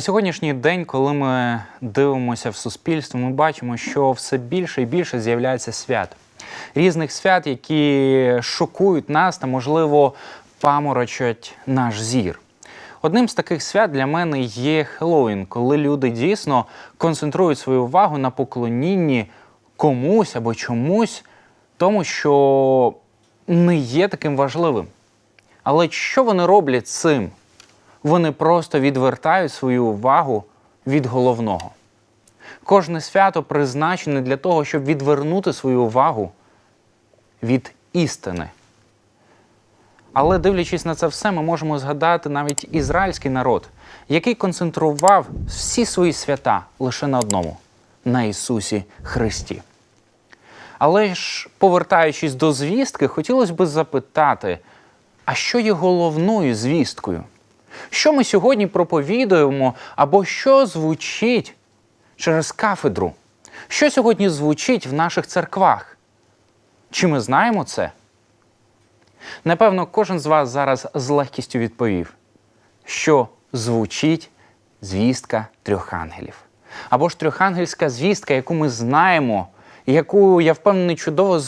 На сьогоднішній день, коли ми дивимося в суспільство, ми бачимо, що все більше і більше з'являється свят. Різних свят, які шокують нас та, можливо, паморочать наш зір. Одним з таких свят для мене є Хеллоуін, коли люди дійсно концентрують свою увагу на поклонінні комусь або чомусь, тому що не є таким важливим. Але що вони роблять цим? Вони просто відвертають свою увагу від головного. Кожне свято призначене для того, щоб відвернути свою увагу від істини. Але дивлячись на це все, ми можемо згадати навіть ізраїльський народ, який концентрував всі свої свята лише на одному на Ісусі Христі. Але ж, повертаючись до звістки, хотілося б запитати, а що є головною звісткою? Що ми сьогодні проповідуємо, або що звучить через кафедру? Що сьогодні звучить в наших церквах? Чи ми знаємо це? Напевно, кожен з вас зараз з легкістю відповів, що звучить звістка трьох ангелів. Або ж трьохангельська звістка, яку ми знаємо, яку, я впевнений, чудово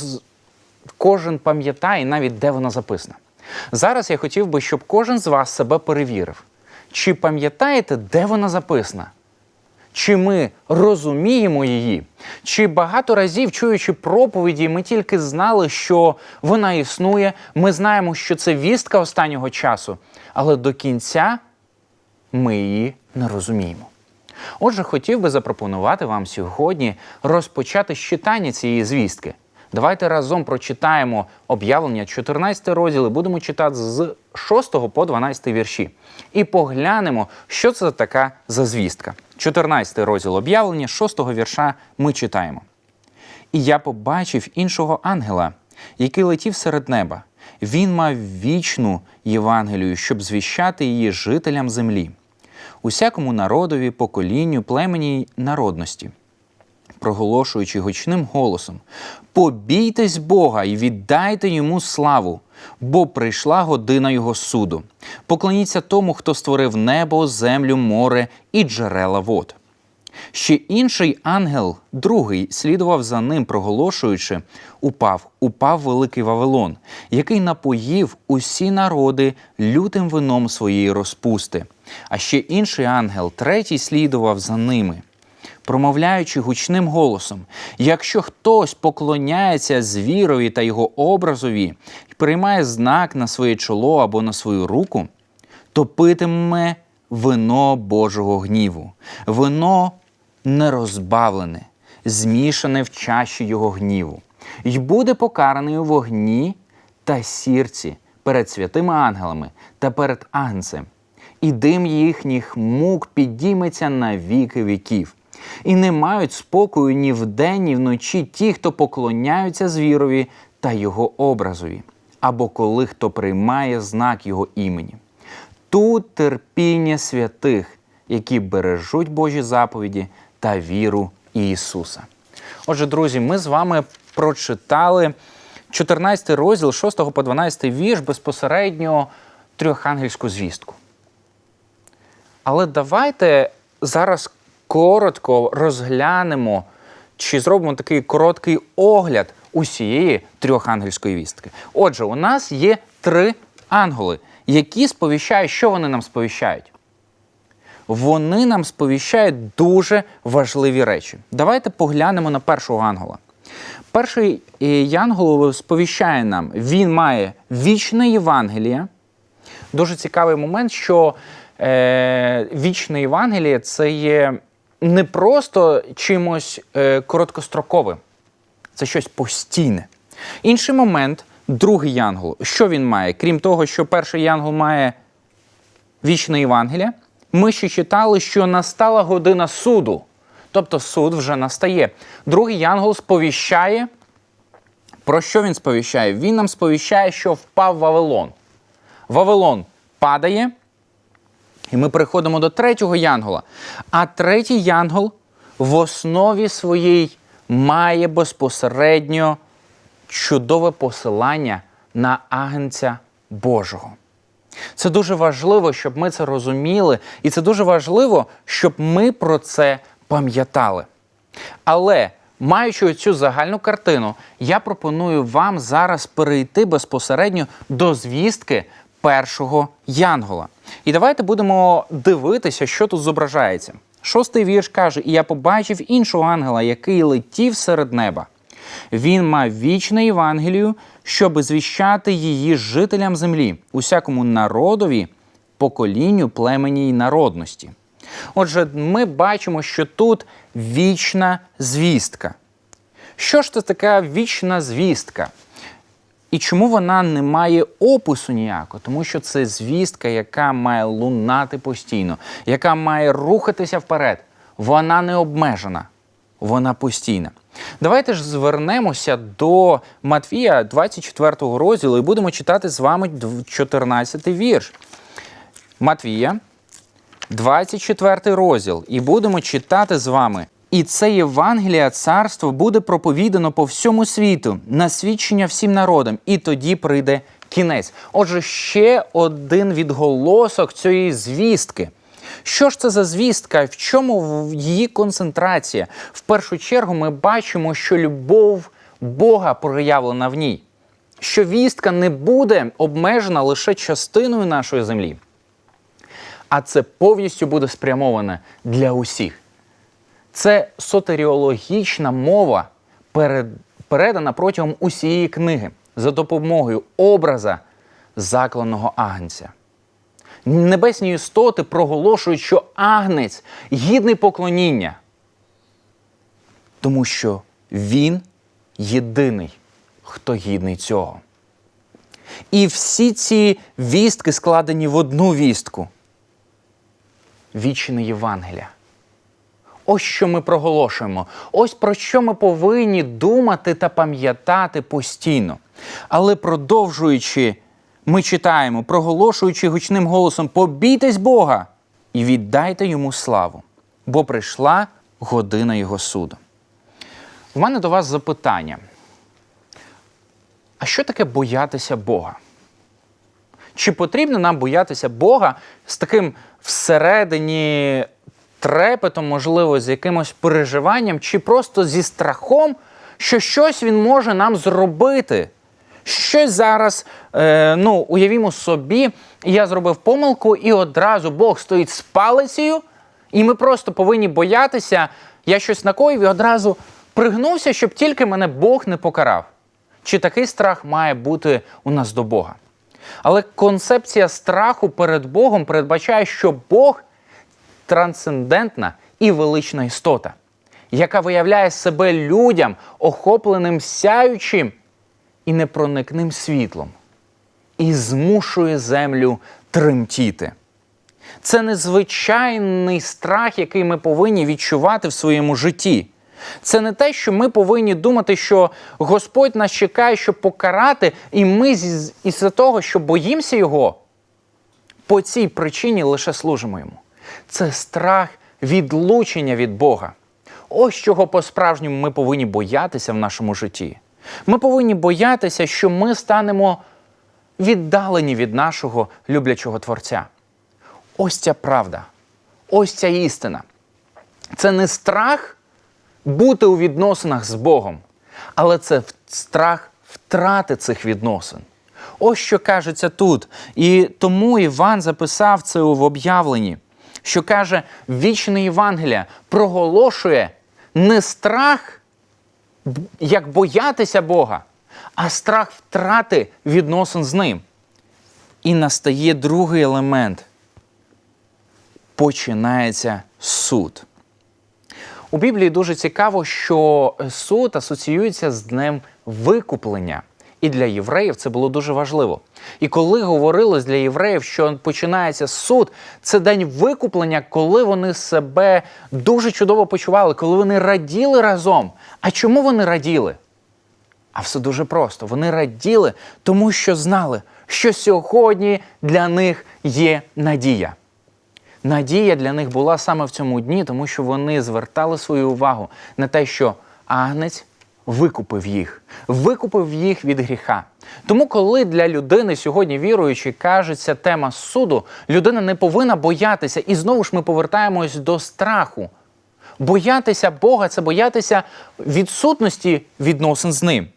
кожен пам'ятає, навіть де вона записана. Зараз я хотів би, щоб кожен з вас себе перевірив. Чи пам'ятаєте, де вона записана? Чи ми розуміємо її? Чи багато разів, чуючи проповіді, ми тільки знали, що вона існує, ми знаємо, що це вістка останнього часу, але до кінця ми її не розуміємо. Отже, хотів би запропонувати вам сьогодні розпочати з читання цієї звістки. Давайте разом прочитаємо об'явлення 14 розділ і будемо читати з 6 по 12 вірші. І поглянемо, що це така за звістка. 14 розділ об'явлення, 6 вірша ми читаємо. І я побачив іншого ангела, який летів серед неба. Він мав вічну Євангелію, щоб звіщати її жителям землі, усякому народові, поколінню, племені й народності, проголошуючи гучним голосом: Побійтесь Бога і віддайте йому славу, бо прийшла година Його суду. Поклоніться тому, хто створив небо, землю, море і джерела вод. Ще інший ангел, другий, слідував за ним, проголошуючи: упав, упав великий Вавилон, який напоїв усі народи лютим вином своєї розпусти. А ще інший ангел, третій, слідував за ними, промовляючи гучним голосом: якщо хтось поклоняється звірові та його образові і приймає знак на своє чоло або на свою руку, то питиме вино Божого гніву, вино нерозбавлене, змішане в чаші його гніву, й буде покараний у вогні та сірці перед святими ангелами та перед агнцем, і дим їхніх мук підійметься на віки віків. І не мають спокою ні вдень, ні вночі ті, хто поклоняються звірові та його образові, або коли хто приймає знак його імені. Тут терпіння святих, які бережуть Божі заповіді та віру Ісуса. Отже, друзі, ми з вами прочитали 14 розділ 6 по 12 вірш безпосередньо трьохангельську звістку. Але давайте зараз коротко розглянемо чи зробимо такий короткий огляд усієї трьохангельської вістки. Отже, у нас є три ангели, які сповіщають, що вони нам сповіщають. Вони нам сповіщають дуже важливі речі. Давайте поглянемо на першого ангела. Перший е, янгол сповіщає нам, він має вічне Євангеліє. Дуже цікавий момент, що е, вічне Євангеліє це є не просто чимось е, короткостроковим, це щось постійне. Інший момент, другий янгол, що він має? Крім того, що перший янгол має вічне Євангеліє, ми ще читали, що настала година суду. Тобто суд вже настає. Другий янгол сповіщає. Про що він сповіщає? Він нам сповіщає, що впав Вавилон. Вавилон падає, і ми переходимо до третього янгола. А третій янгол в основі своїй має безпосередньо чудове посилання на агнця Божого. Це дуже важливо, щоб ми це розуміли, і це дуже важливо, щоб ми про це пам'ятали. Але маючи цю загальну картину, я пропоную вам зараз перейти безпосередньо до звістки першого Янгола. І давайте будемо дивитися, що тут зображається. Шостий вірш каже: І я побачив іншого ангела, який летів серед неба. Він мав вічне Євангелію, щоб звіщати її жителям землі, усякому народові, поколінню, племені й народності. Отже, ми бачимо, що тут вічна звістка. Що ж це така вічна звістка? І чому вона не має опису ніякого? Тому що це звістка, яка має лунати постійно, яка має рухатися вперед. Вона не обмежена, вона постійна. Давайте ж звернемося до Матвія 24 розділу і будемо читати з вами 14 вірш. Матвія, 24 розділ, і будемо читати з вами. І це Євангелія царство буде проповідано по всьому світу на свідчення всім народам, і тоді прийде кінець. Отже, ще один відголосок цієї звістки. Що ж це за звістка? В чому її концентрація? В першу чергу ми бачимо, що любов Бога проявлена в ній, що вістка не буде обмежена лише частиною нашої землі, а це повністю буде спрямоване для усіх. Це сотеріологічна мова, передана протягом усієї книги за допомогою образа закланого агнця. Небесні істоти проголошують, що агнець гідний поклоніння, тому що він єдиний, хто гідний цього. І всі ці вістки складені в одну вістку вічне Євангелія. Ось що ми проголошуємо. Ось про що ми повинні думати та пам'ятати постійно. Але продовжуючи, ми читаємо, проголошуючи гучним голосом: побійтесь Бога і віддайте йому славу, бо прийшла година Його суду. У мене до вас запитання. А що таке боятися Бога? Чи потрібно нам боятися Бога з таким всередині трепетом, можливо, з якимось переживанням, чи просто зі страхом, що щось він може нам зробити? Щось зараз, е, ну, уявімо собі, я зробив помилку, і одразу Бог стоїть з палицею, і ми просто повинні боятися, я щось накоїв і одразу пригнувся, щоб тільки мене Бог не покарав. Чи такий страх має бути у нас до Бога? Але концепція страху перед Богом передбачає, що Бог трансцендентна і велична істота, яка виявляє себе людям, охопленим сяючим і непроникним світлом, і змушує землю тремтіти. Це незвичайний страх, який ми повинні відчувати в своєму житті. Це не те, що ми повинні думати, що Господь нас чекає, щоб покарати, і ми із-за того, що боїмося Його, по цій причині лише служимо йому. Це страх відлучення від Бога. Ось чого по-справжньому ми повинні боятися в нашому житті. Ми повинні боятися, що ми станемо віддалені від нашого люблячого Творця. Ось ця правда, ось ця істина. Це не страх бути у відносинах з Богом, але це страх втрати цих відносин. Ось що кажеться тут. І тому Іван записав це в об'явленні, що каже, вічне Євангелія проголошує не страх, як боятися Бога, а страх втрати відносин з ним. І настає другий елемент. Починається суд. У Біблії дуже цікаво, що суд асоціюється з днем викуплення. І для євреїв це було дуже важливо. І коли говорилось для євреїв, що починається суд, це день викуплення, коли вони себе дуже чудово почували, коли вони раділи разом. А чому вони раділи? А все дуже просто. Вони раділи, тому що знали, що сьогодні для них є надія. Надія для них була саме в цьому дні, тому що вони звертали свою увагу на те, що агнець викупив їх, викупив їх від гріха, Тому, коли для людини сьогодні віруючи кажеться тема суду, людина не повинна боятися. І знову ж ми повертаємось до страху. Боятися Бога це боятися відсутності відносин з ним.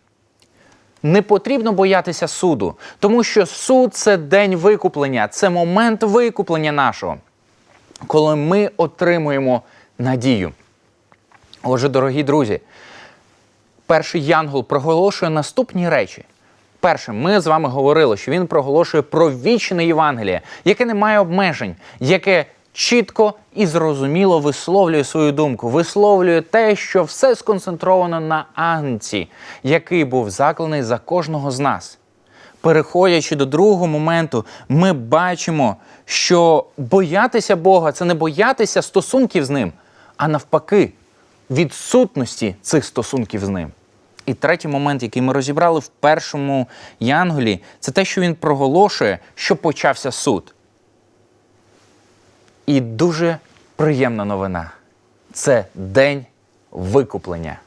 Не потрібно боятися суду, тому що суд це день викуплення, це момент викуплення нашого, коли ми отримуємо надію. Отже, дорогі друзі, перший янгол проголошує наступні речі. Перше, ми з вами говорили, що він проголошує про вічне Євангеліє, яке не має обмежень, яке чітко і зрозуміло висловлює свою думку, висловлює те, що все сконцентровано на агнці, який був закланий за кожного з нас. Переходячи до другого моменту, ми бачимо, що боятися Бога це не боятися стосунків з ним, а навпаки, відсутності цих стосунків з ним. І третій момент, який ми розібрали в першому Янголі, це те, що він проголошує, що почався суд. І дуже приємна новина це день викуплення.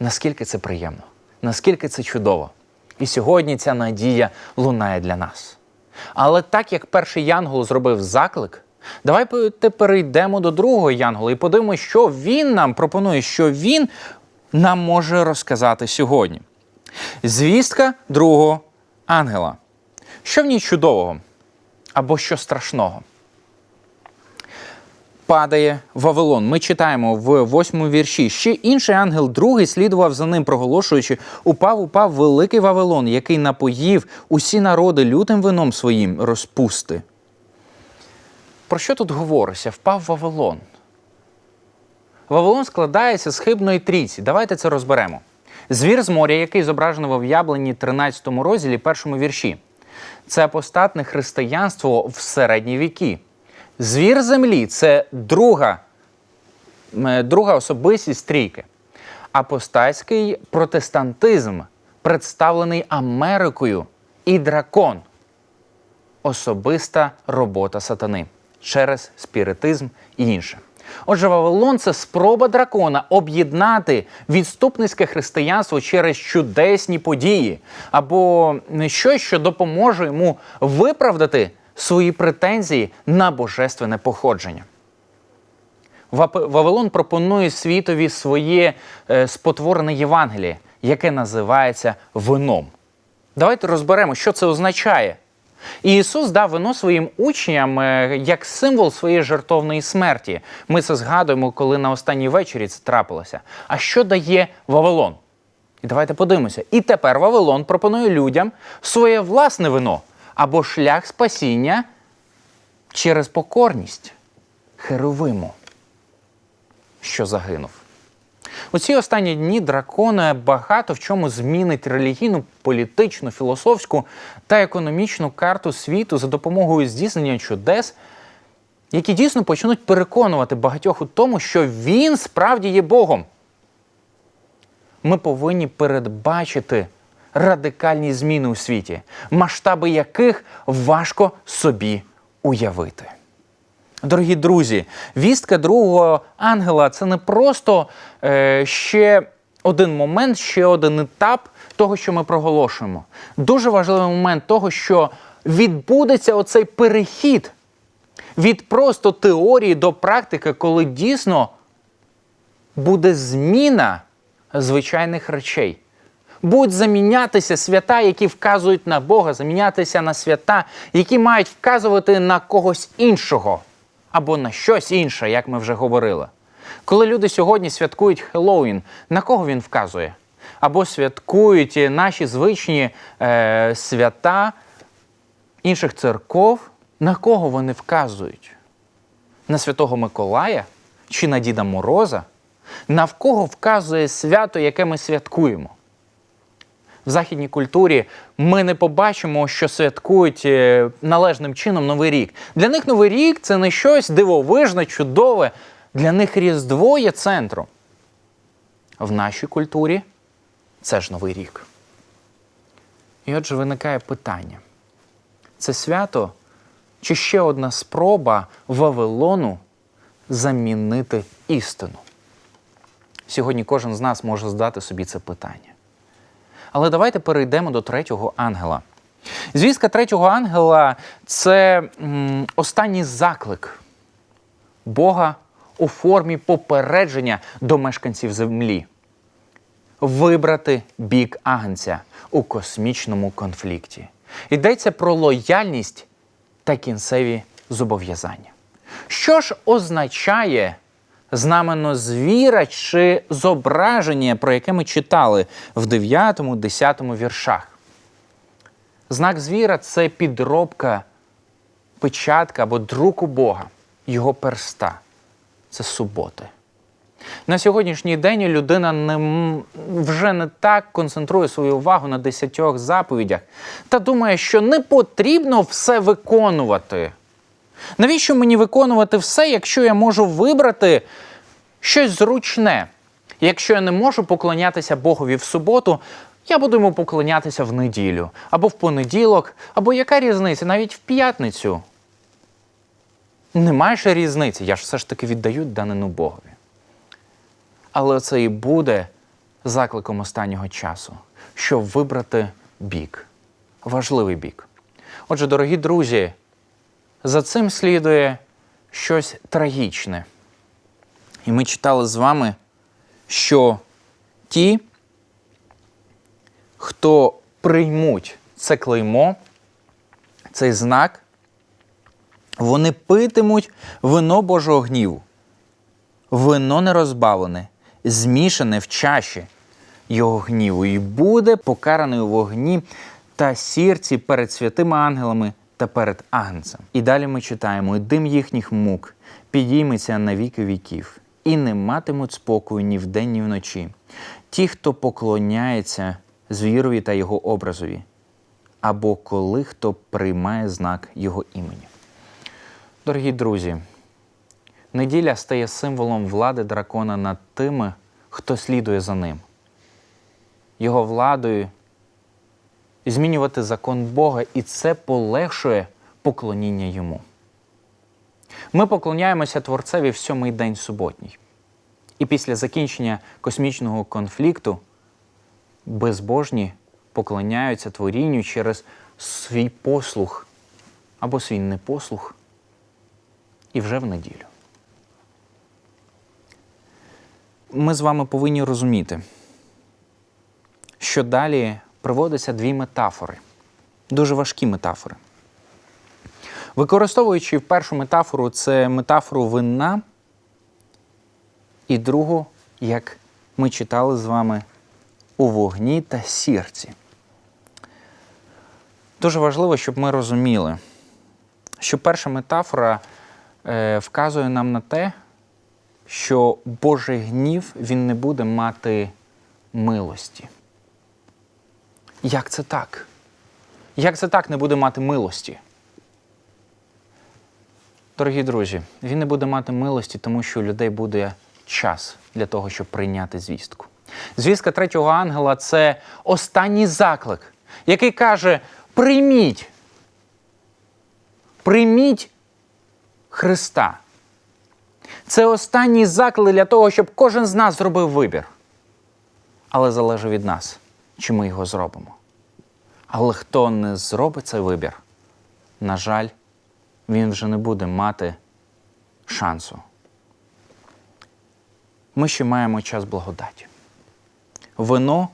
Наскільки це приємно, наскільки це чудово. І сьогодні ця надія лунає для нас. Але так як перший янгол зробив заклик, давайте перейдемо до другого янгола і подивимося, що він нам пропонує, що він нам може розказати сьогодні. Звістка другого ангела. Що в ній чудового або що страшного? Падає Вавилон. Ми читаємо в восьмому вірші. Ще інший ангел, другий, слідував за ним, проголошуючи: упав, упав великий Вавилон, який напоїв усі народи лютим вином своїм розпусти. Про що тут говориться? Впав Вавилон. Вавилон складається з хибної трійці. Давайте це розберемо. Звір з моря, який зображено в об'явленні 13 розділі, першому вірші. Це апостатне християнство в середні віки. Звір землі це друга, е, друга особистість трійки. Апостатський протестантизм, представлений Америкою, і дракон особиста робота сатани через спіритизм і інше. Отже, Вавилон це спроба дракона об'єднати відступницьке християнство через чудесні події або щось, що допоможе йому виправдати свої претензії на божественне походження. Вавилон пропонує світові своє е, спотворене Євангеліє, яке називається вином. Давайте розберемо, що це означає. І Ісус дав вино своїм учням е, як символ своєї жертовної смерті. Ми це згадуємо, коли на останній вечері це трапилося. А що дає Вавилон? І давайте подивимося. І тепер Вавилон пропонує людям своє власне вино або шлях спасіння через покорність Херовиму, що загинув. У ці останні дні дракон багато в чому змінить релігійну, політичну, філософську та економічну карту світу за допомогою здійснення чудес, які дійсно почнуть переконувати багатьох у тому, що він справді є Богом. Ми повинні передбачити радикальні зміни у світі, масштаби яких важко собі уявити. Дорогі друзі, вістка другого ангела це не просто е, ще один момент, ще один етап того, що ми проголошуємо. Дуже важливий момент того, що відбудеться оцей перехід від просто теорії до практики, коли дійсно буде зміна звичайних речей. Будуть замінятися свята, які вказують на Бога, замінятися на свята, які мають вказувати на когось іншого або на щось інше, як ми вже говорили. Коли люди сьогодні святкують Хеллоуін, на кого він вказує? Або святкують наші звичні е, свята інших церков, на кого вони вказують? На Святого Миколая чи на Діда Мороза? На в кого вказує свято, яке ми святкуємо? В західній культурі ми не побачимо, що святкують е, належним чином Новий рік. Для них Новий рік це не щось дивовижне, чудове. Для них Різдво є центром. В нашій культурі це ж Новий рік. І отже виникає питання: це свято чи ще одна спроба Вавилону замінити істину? Сьогодні кожен з нас може задати собі це питання. Але давайте перейдемо до третього ангела. Звістка третього ангела це останній заклик Бога у формі попередження до мешканців землі. Вибрати бік агнця у космічному конфлікті. Йдеться про лояльність та кінцеві зобов'язання. Що ж означає знамено звіра чи зображення, про яке ми читали в 9-10 віршах? Знак звіра це підробка печатка або друку Бога, його перста. Це суботи. На сьогоднішній день людина не, вже не так концентрує свою увагу на десятьох заповідях та думає, що не потрібно все виконувати. Навіщо мені виконувати все, якщо я можу вибрати щось зручне? Якщо я не можу поклонятися Богові в суботу, я буду йому поклонятися в неділю, або в понеділок, або яка різниця, навіть в п'ятницю. Немає ще різниці, я ж все ж таки віддаю данину Богові. Але це і буде закликом останнього часу, щоб вибрати бік, важливий бік. Отже, дорогі друзі, за цим слідує щось трагічне. І ми читали з вами, що ті, хто приймуть це клеймо, цей знак, вони питимуть вино Божого гніву. Вино не розбавлене, змішане в чаші його гніву, і буде покараний у вогні та сірці перед святими ангелами та перед агнцем. І далі ми читаємо: і дим їхніх мук підійметься на віки віків, і не матимуть спокою ні вдень, ні вночі. Ті, хто поклоняється звірові та його образові, або коли хто приймає знак його імені. Дорогі друзі, неділя стає символом влади дракона над тими, хто слідує за ним. Його владою змінювати закон Бога, і це полегшує поклоніння йому. Ми поклоняємося Творцеві в сьомий день суботній. І після закінчення космічного конфлікту безбожні поклоняються творінню через свій послух або свій непослух і вже в неділю. Ми з вами повинні розуміти, що далі приводяться дві метафори, дуже важкі метафори. Використовуючи першу метафору, це метафору вина, і другу, як ми читали з вами, у вогні та сірці. Дуже важливо, щоб ми розуміли, що перша метафора е, вказує нам на те, що Божий гнів він не буде мати милості. Як це так? Як це так не буде мати милості? Дорогі друзі, він не буде мати милості, тому що у людей буде час для того, щоб прийняти звістку. Звістка третього ангела це останній заклик, який каже: прийміть, прийміть Христа. Це останній заклик для того, щоб кожен з нас зробив вибір. Але залежить від нас, чи ми його зробимо. Але хто не зробить цей вибір, на жаль, він вже не буде мати шансу. Ми ще маємо час благодаті. Вино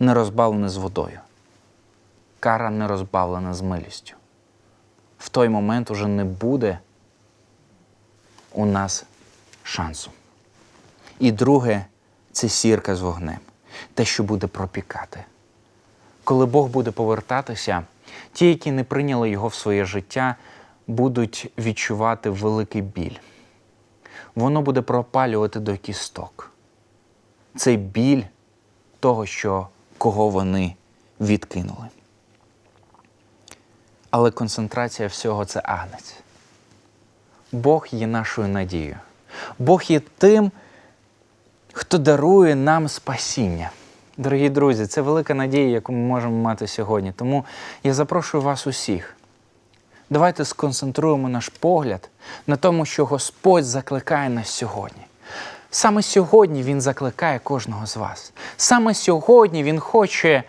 не розбавлене з водою, кара не розбавлена з милістю. В той момент уже не буде у нас шансу. І друге це сірка з вогнем, те, що буде пропікати. Коли Бог буде повертатися, ті, які не прийняли його в своє життя, будуть відчувати великий біль. Воно буде пропалювати до кісток. Цей біль того, що кого вони відкинули. Але концентрація всього це агнець. Бог є нашою надією. Бог є тим, хто дарує нам спасіння. Дорогі друзі, це велика надія, яку ми можемо мати сьогодні. Тому я запрошую вас усіх. Давайте сконцентруємо наш погляд на тому, що Господь закликає нас сьогодні. Саме сьогодні Він закликає кожного з вас. Саме сьогодні Він хоче,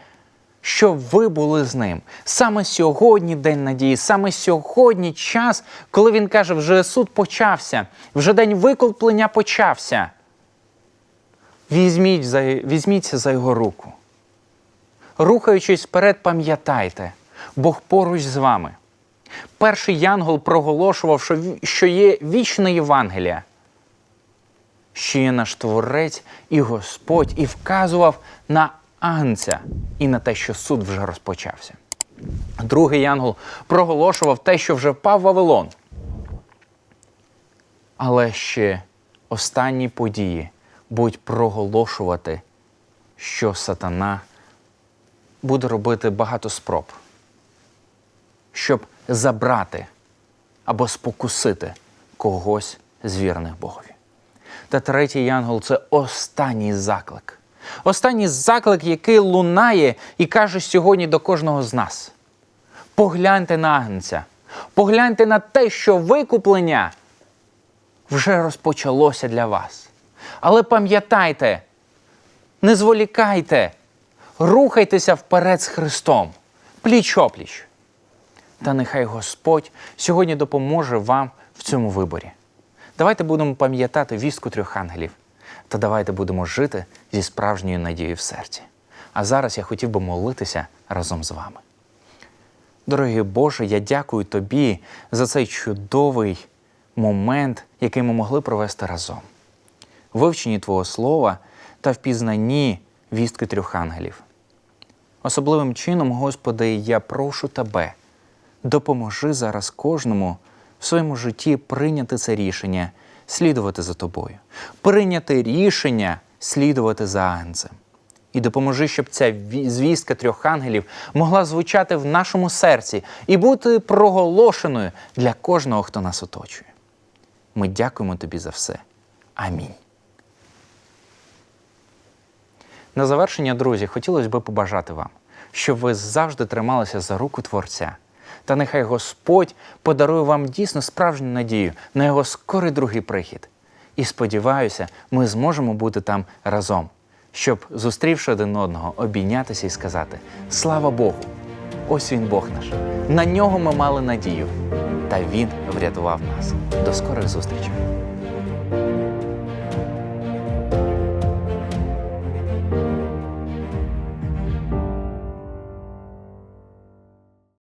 щоб ви були з ним. Саме сьогодні день надії, саме сьогодні час, коли він каже, вже суд почався, вже день викуплення почався. Візьміть за, візьміться за його руку. Рухаючись вперед, пам'ятайте, Бог поруч з вами. Перший янгол проголошував, що що є вічне Євангелія, що є наш Творець і Господь, і вказував на Агнця і на те, що суд вже розпочався. Другий янгол проголошував те, що вже впав Вавилон. Але ще останні події будуть проголошувати, що сатана буде робити багато спроб, щоб забрати або спокусити когось з вірних Богові. Та третій янгол це останній заклик. Останній заклик, який лунає і каже сьогодні до кожного з нас. Погляньте на Агнця, погляньте на те, що викуплення вже розпочалося для вас. Але пам'ятайте, не зволікайте, рухайтеся вперед з Христом, пліч опліч. Та нехай Господь сьогодні допоможе вам в цьому виборі. Давайте будемо пам'ятати вістку трьох ангелів, та давайте будемо жити зі справжньою надією в серці. А зараз я хотів би молитися разом з вами. Дорогий Боже, я дякую Тобі за цей чудовий момент, який ми могли провести разом. Вивченні Твого Слова та в пізнанні вістки трьох ангелів. Особливим чином, Господи, я прошу Тебе, допоможи зараз кожному в своєму житті прийняти це рішення, слідувати за тобою, прийняти рішення слідувати за агнцем. І допоможи, щоб ця звістка трьох ангелів могла звучати в нашому серці і бути проголошеною для кожного, хто нас оточує. Ми дякуємо тобі за все. Амінь. На завершення, друзі, хотілося б побажати вам, щоб ви завжди трималися за руку Творця. Та нехай Господь подарує вам дійсно справжню надію на його скорий другий прихід. І сподіваюся, ми зможемо бути там разом, щоб, зустрівши один одного, обійнятися і сказати: Слава Богу! Ось він Бог наш. На нього ми мали надію, та Він врятував нас. До скорих зустрічей!